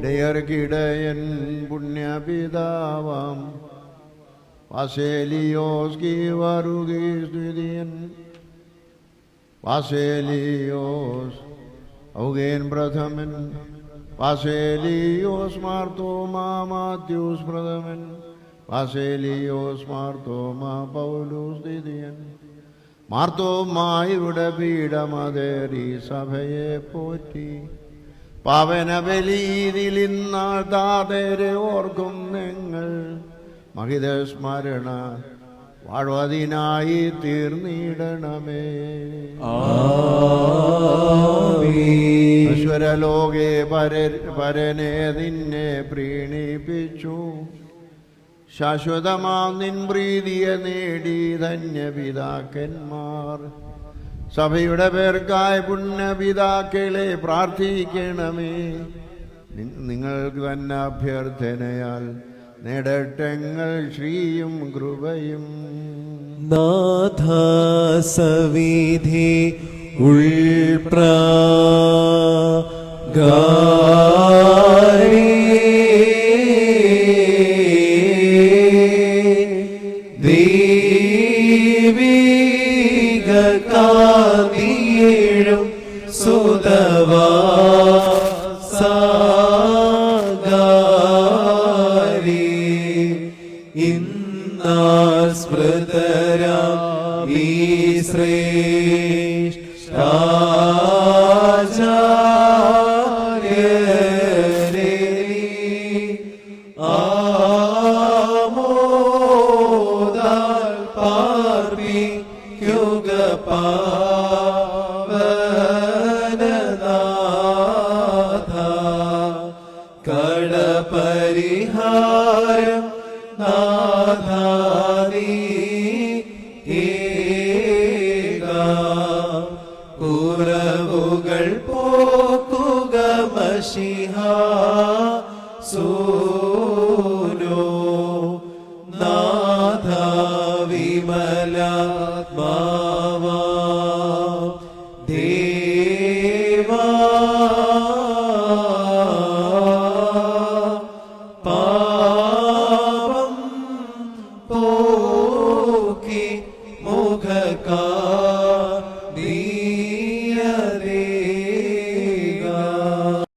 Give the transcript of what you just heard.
ഇടയർക്കിടയൻ പുണ്യപിതാവാം. വാസേലിയോസ് വരുകി സ്തുതിയൻ. വാസേലിയോസ് ഔഗേൻ പ്രഥമൻ. വാസേലിയോസ് മാർത്തോമാ മാത്യൂസ് പ്രഥമൻ. വാസേലിയോസ് മാർത്തോമാ പൗലൂസ് ദിദിയൻ ഇവിടെ പീഠമതേറി സഭയെ പോറ്റി. പവന ബലീതിൽ ഇന്നാൾ ഓർക്കും നിങ്ങൾ മഹിത സ്മരണ വാഴ്വതിനായി തീർന്നിടണമേ. ഈശ്വരലോകെ പര പരനെ നിന്നെ പ്രീണിപ്പിച്ചു. ശാശ്വതമാ നിൻ പ്രീതിയെ നേടി ധന്യപിതാക്കന്മാർ. സഭയുടെ പേർക്കായി പുണ്യപിതാക്കളെ പ്രാർത്ഥിക്കണമേ. നിങ്ങൾക്ക് തന്നെ അഭ്യർത്ഥനയാൽ നേടട്ടെങ്ങൾ ശ്രീയും കൃപയും. നാഥ സവിധി ദേവീ ദീപികം സുതവാ സാഗാരി. ഇന്നാൾ സ്മൃതരാം ഈ ആമോദാൽ പാർപ്പിക്കുക പാവനനാഥ കടപരിഹാരം നാഥാനീ കുറവുകൾ പോക്കുക മഷിഹ സൂനോ. നാഥ വിമല മാവ